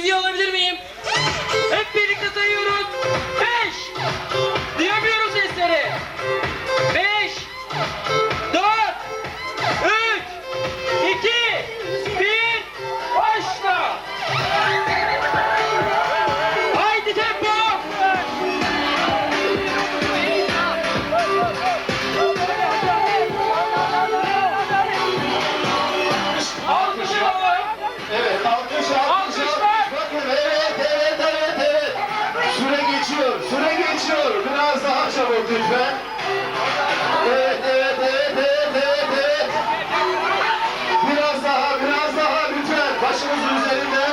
Müziği alabilir miyim? Hep birlikte sayıyoruz. Beş. Duyamıyorum sesleri. Beş. Dört. Üç. iki, Bir. Başla. Haydi tempo. Biraz daha çabuk lütfen. Evet, evet, evet, evet, evet, evet. Biraz daha, biraz daha lütfen. Başımızın üzerinde.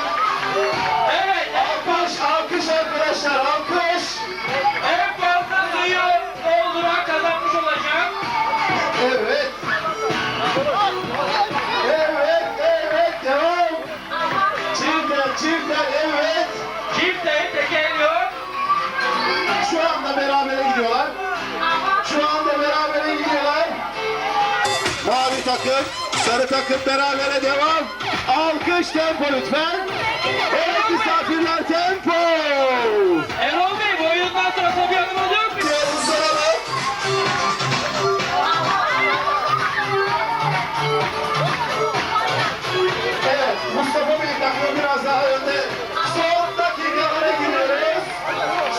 Evet. Alkış, alkış arkadaşlar, alkış. En fazla sayı dolduran kazanmış olacak. Evet. Evet, evet, devam. Çiftler, çiftler, evet. Takım, sarı takım berabere devam. Alkış tempo lütfen. Evet misafirler tempo. Erol Bey bu oyundan sonra tabii adım oluyor mu? Diyoruz soralım. Evet Mustafa Bey takımı biraz daha önde. Son dakikalara giriyoruz.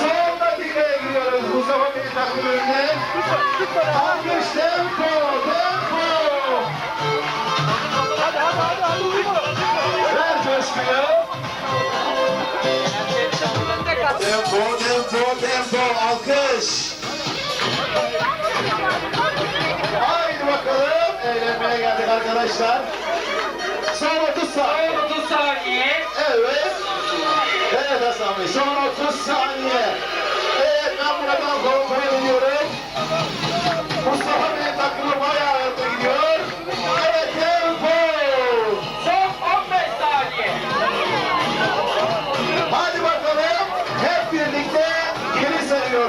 Son dakikaya giriyoruz. Mustafa Bey takımı önde. Alkış tempo. Tempo, tempo, tempo. Alkış. Haydi bakalım. Eğlenmeye geldik arkadaşlar. Son 30 saniye. Son 30 saniye. Evet. Evet Hasan Bey. Son 30 saniye. Evet ben buradan kontrol ediyorum.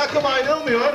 takım ayrılmıyor.